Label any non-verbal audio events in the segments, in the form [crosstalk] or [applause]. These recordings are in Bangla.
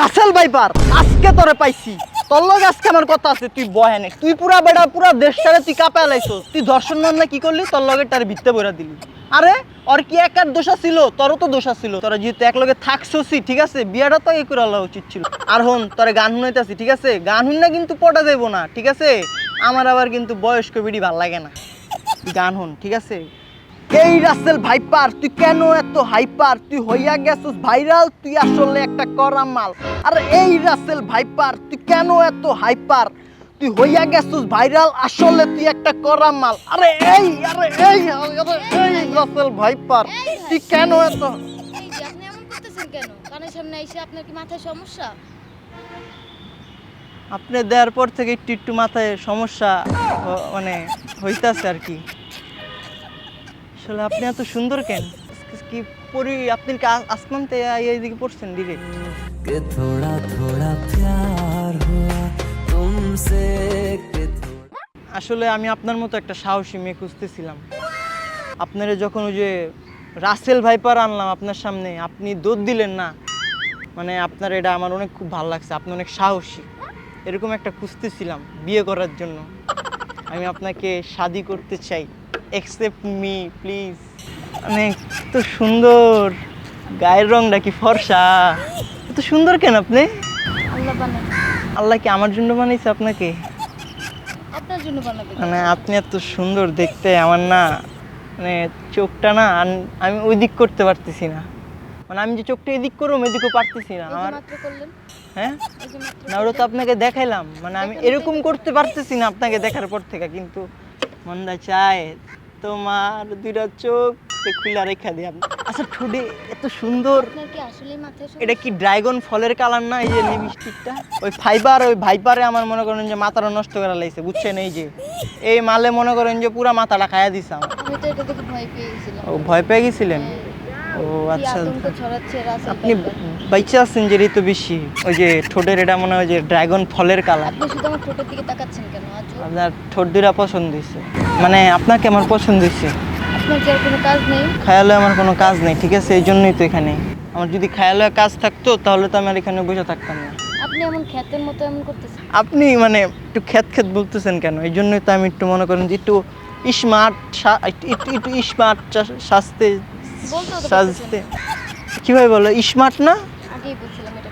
রাসেল ভাইপার আজকে তোরে পাইছি। তোর লগে আজকে আমার কথা আছে, তুই বহে বহেনে তুই পুরা বেড়া, পুরা দেশটারে তুই কাপে লাইছো তুই ধর্ষণ মামলা কি করলি? তোর লগে তার ভিত্তে বইরা দিলি। আরে, ওর কি একার দোষা ছিল? তোরও তো দোষা ছিল। তোরা যেহেতু এক লগে থাকছোসি ঠিক আছে? বিয়াটা তো এই করে আল্লাহ উচিত ছিল। আর হন, তোরে গান শুনাইতেছি, ঠিক আছে? গান শুন না কিন্তু পটা যাইবো না, ঠিক আছে? আমার আবার কিন্তু বয়স্ক বিড়ি ভালো লাগে না। গান হন, ঠিক আছে? এই রাসেল ভাইপার তুই কেন এত হাইপার? তুই হইয়া গেছিস ভাইরাল তুই আসলে একটা করা মাল। আর এই রাসেল ভাইপার তুই কেন এত হাইপার? তুই হইয়া গেছিস ভাইরাল আসলে তুই একটা করা মাল। আরে এই আরে এই আরে এই রাসেল ভাইপার তুই কেন এত আপনি এমন করতেছেন কেন? কানের সামনে এসে আপনার কি মাথায় সমস্যা? আপনি দেওয়ার পর থেকে একটু একটু মাথায় সমস্যা মানে হইতাছে আর কি। আসলে আপনি এত সুন্দর কেন? কি পরি আপনি কি আসমান তে এইদিকে পড়ছেন দিকে কে থোড়া থোড়া প্যার হুয়া তুমসে কে আসলে আমি আপনার মতো একটা সাহসী মেয়ে খুঁজতেছিলাম। আপনারা যখন ওই যে রাসেল ভাইপার আনলাম আপনার সামনে আপনি দোধ দিলেন না। মানে আপনার এটা আমার অনেক খুব ভালো লাগছে আপনি অনেক সাহসী। এরকম একটা খুঁজতেছিলাম বিয়ে করার জন্য। আমি আপনাকে শাদি করতে চাই। অ্যাকসেপ্ট মি প্লিজ মানে এত সুন্দর। গায়ের রংটা কি ফর্সা? এত সুন্দর কেন আপনি? আল্লাহ কি আমার জন্য বানাইছে আপনাকে? আপনার জন্য বানাবে। মানে আপনি এত সুন্দর দেখতে আমার না মানে চোখটা না আমি ওই দিক করতে পারতেছি না। মানে আমি যে চোখটা এদিক করব এদিকও পারতেছি না। আমার হ্যাঁ? না ওটা তো আপনাকে দেখাইলাম। মানে আমি এরকম করতে পারতেছি না আপনাকে দেখার পর থেকে কিন্তু মন্দা চায়। তোমার দুইটা চোখ খুলে রেখা আপনি আচ্ছা ঠোঁটে এত সুন্দর। এটা কি ড্রাগন ফলের কালার না এই যে লিপস্টিকটা ওই ফাইবার ওই ভাইপারে আমার মনে করেন যে মাথাটা নষ্ট করা লাগছে বুঝছেন এই যে? এই মালে মনে করেন যে পুরা মাথাটা খায়া দিছে আমার। ও ভয় পেয়ে গেছিলেন? ও আচ্ছা। আপনি। বাইচে আছেন যে ঋতু বেশি ওই যে ঠোঁটের এটা মনে হয় যে ড্রাগন ফলের কালার। আপনি শুধু আমার ঠোঁটের দিকে তাকাচ্ছেন কেন? আপনার ঠোঁট দুটা পছন্দ হয়েছে। মানে আপনাকে আমার পছন্দ হয়েছে। আপনার কি আর কোনো কাজ নেই? খেয়ালে আমার কোনো কাজ নেই ঠিক আছে? এই জন্যই তো এখানে। আমার যদি খেয়ালে কাজ থাকতো তাহলে তো আমি আর এখানে বসে থাকতাম না। আপনি এমন খ্যাতের মতো এমন করতেছেন আপনি মানে একটু খ্যাত খ্যাত বলতেছেন কেন? এই জন্যই তো আমি একটু মনে করেন যে একটু স্মার্ট একটু স্মার্ট সাজতে তো সাজতে। কীভাবে বলো? স্মার্ট না? আগেই বলছিলাম এটা।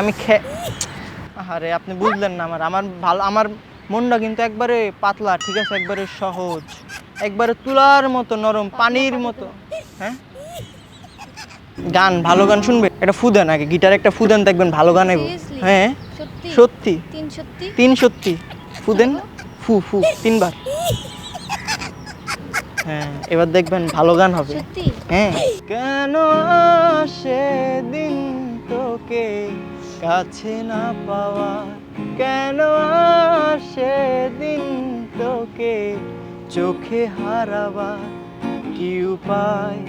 আমি খে আরে আপনি বুঝলেন না আমার। আমার ভালো আমার মনটা কিন্তু একবারে পাতলা ঠিক আছে? একবারে সহজ। একবারে তুলার মতো নরম পানির মতো। হ্যাঁ? গান ভালো গান শুনবে? একটা ফুদেন আগে গিটার একটা ফুদেন দেখবেন ভালো গান হ্যাঁ? সত্যি? তিন সত্যি? ফুদেন? ফু ফু তিনবার। হ্যাঁ এবার দেখবেন ভালো গান হবে। হ্যাঁ। কেন সেদিন তোকে কাছে না পাওয়া? কেন সেদিন তোকে? চোখে হারাবা কি উপায়?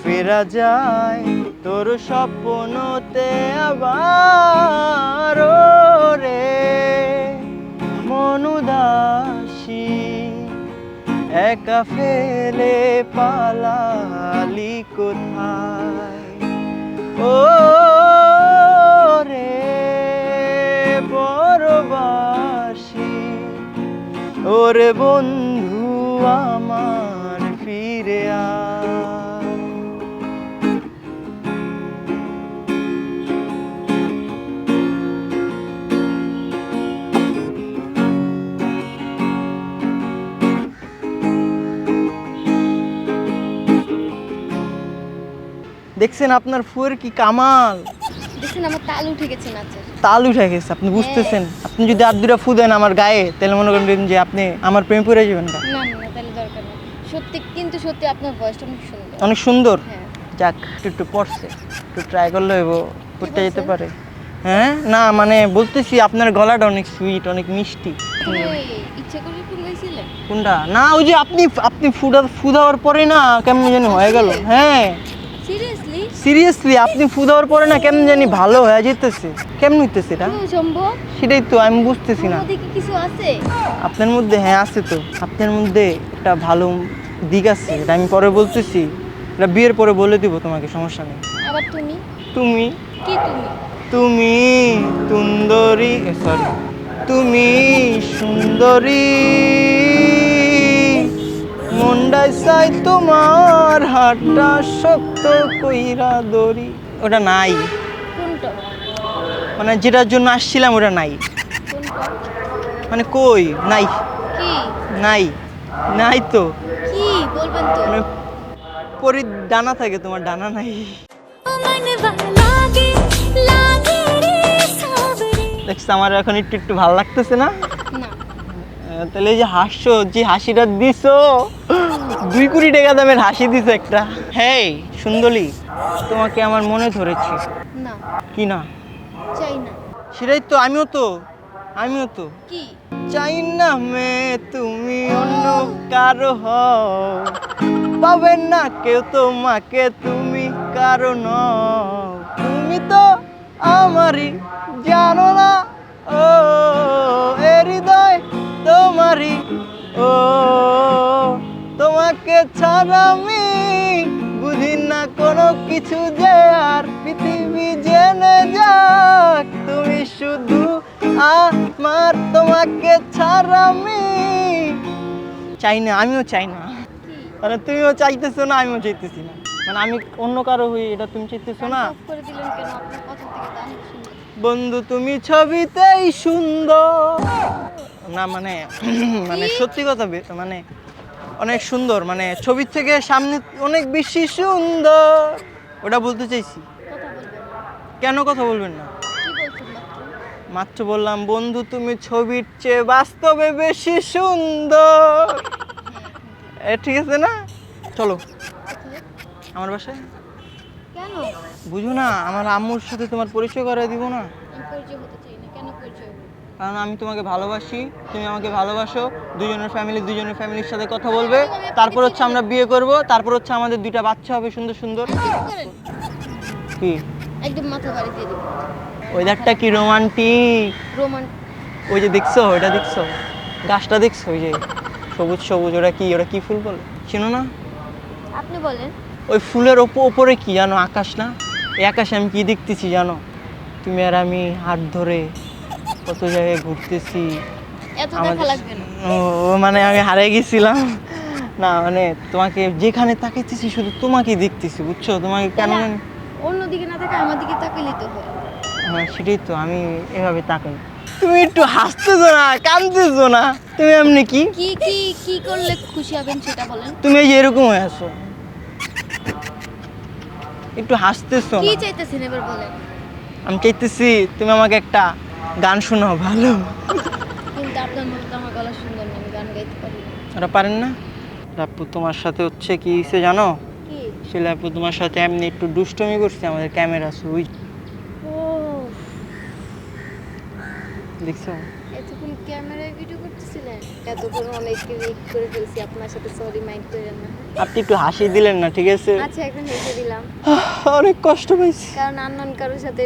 ফেরা যায় তোর স্বপ্নতে আবার রে মনুদাসী একা ফেলে পালালি কোথায়? ও ওরে বন্ধু আমার ফিরে দেখছেন আপনার ফুয়ের কি কামাল? দেখছেন আমার তাল উঠে গেছে নাচের। তাল উঠে গেছে আপনি বুঝতেছেন। আপনি যদি আর দুটা ফু দেন আমার গায়ে তাহলে মনে করেন যে আপনি আমার প্রেম পড়ে যাবেন না না তাহলে দরকার নেই। সত্যি কিন্তু সত্যি আপনার ভয়েসটা অনেক সুন্দর। অনেক সুন্দর? হ্যাঁ। যাক একটু একটু পড়ছে। একটু ট্রাই করলে হইব করতে যেতে পারে। হ্যাঁ? না মানে বলতেছি আপনার গলাটা অনেক সুইট অনেক মিষ্টি। ইচ্ছে করে কোনটা? না ওই যে আপনি আপনি ফুডা ফু দেওয়ার পরে না কেমন যেন হয়ে গেল। হ্যাঁ। সিরিয়াসলি আপনি ফু দেওয়ার পরে না কেমন জানি ভালো হয়ে যেতেছে। কেমন হইতেছে এটা? সম্ভব সেটাই তো আমি বুঝতেছি না। কিছু আছে? আপনার মধ্যে হ্যাঁ আছে তো। আপনার মধ্যে একটা ভালো দিক আছে এটা আমি পরে বলতেছি। এটা বিয়ের পরে বলে দিব তোমাকে সমস্যা নেই। আবার তুমি? তুমি? কি তুমি? তুমি তুন্দরী সরি তুমি সুন্দরী। মুন্ডাই সাই তোমার হাতটা শক্ত কইরা দড়ি ওটা নাই। মানে যেটার জন্য আসছিলাম ওটা নাই। মানে কই? নাই। নাই। নাই তো। কি? বলবেন তো। মানে পরি ডানা থাকে তোমার ডানা নাই। দেখছ আমার এখন একটু একটু ভালো লাগতেছে না? তাহলে এই যে হাসছো যে হাসিটা দিছো দুই কোটি টাকা দামের হাসি দিছো একটা। হেই সুন্দরী তোমাকে আমার মনে ধরেছে। না। কি না? চাই না। সেটাই তো আমিও তো আমিও তো। কি? চাই না মে তুমি অন্য কারও হও। পাবে না কেউ তোমাকে তুমি কারও নও। তুমি তো আমারই জানো না। ও এ হৃদয় তোমারই ও তোমাকে ছাড়া আমি বুঝি না কোনো কিছু যে আর পৃথিবী জেনে যাক। তুমি শুধু আমার তোমাকে ছাড়া আমি। চাই না আমিও চাই না। মানে তুমিও চাইতেছো না আমিও চাইতেছি না। মানে আমি অন্য কারও হই এটা তুমি চাইতেছো না। বন্ধু তুমি ছবিতেই সুন্দর। না মানে [clears throat] মানে সত্যি কথা মানে অনেক সুন্দর মানে ছবির থেকে সামনে অনেক বেশি সুন্দর। ওটা বলতে চাইছি। কেন কথা বলবেন না? মাত্র বললাম বন্ধু তুমি ছবির চেয়ে বাস্তবে বেশি সুন্দর। এ ঠিক আছে না? চলো। আমার বাসায়? কেন? বুঝো না আমার আম্মুর সাথে তোমার পরিচয় করে দিব না। পরিচয় হতে চাই না কেন পরিচয়? কারণ আমি তোমাকে ভালোবাসি তুমি আমাকে ভালোবাসো দুজনের ফ্যামিলি দুজনের ফ্যামিলির সাথে কথা বলবে। তারপর হচ্ছে আমরা বিয়ে করব তারপর হচ্ছে আমাদের দুইটা বাচ্চা হবে সুন্দর সুন্দর। কি? একদম মাথা বাড়ি দিয়ে দিবেন ওয়েদারটা কি রোমান্টিক রোমান্টিক ওই যে দেখছ ওইটা দেখছ? গাছটা দেখছ ওই যে সবুজ সবুজ ওটা কি ওটা কি ফুল বলে? চিনো না? আপনি বলেন। ওই ফুলের ওপর ওপরে কি জানো আকাশ না? এই আকাশে আমি কি দেখতেছি জানো? তুমি আর আমি হাত ধরে কত জায়গায় ঘুরতেছি। ও মানে আমি হারিয়ে গেছিলাম। না মানে তোমাকে যেখানে তাকাইতেছি শুধু তোমাকেই দেখতেছি বুঝছ? তোমাকে কেন অন্যদিকে না থাকে আমার দিকে তাকাইলেই তো হয়। হ্যাঁ সেটাই তো আমি এভাবে তাকাই। তুমি একটু হাসতেছো না কাঁদতেছো না? তুমি এমনি কি? কি কি কি করলে খুশি হবেন সেটা বলেন। তুমি এই এরকম হয়ে আছো। একটু হাসতেছো কি চাইতেছেন এবার বলেন। আমি চাইতেছি তুমি আমাকে একটা গান শোনাও ভালো। কিন্তু আপনার মতো আমার গলা সুন্দর না আমি গান গাইতে পারি না। ওরা পারেন না? আপু তোমার সাথে হচ্ছে কি হয়েছে জানো? কি? শিলা তোমার সাথে এমনি একটু দুষ্টমি করছে আমাদের ক্যামেরা সুই ও দেখছ? এতক্ষণ ক্যামেরায় ভিডিও করতেছিলেন? এতক্ষণ অনেক রিক করে ফেলছি আপনার সাথে সরি মাইন্ড করেন না। আপনি একটু হাসি দিলেন না ঠিক আছে? আচ্ছা এখন হেসে দিলাম। অনেক কষ্ট পাইছি। কারণ আননোন কারোর সাথে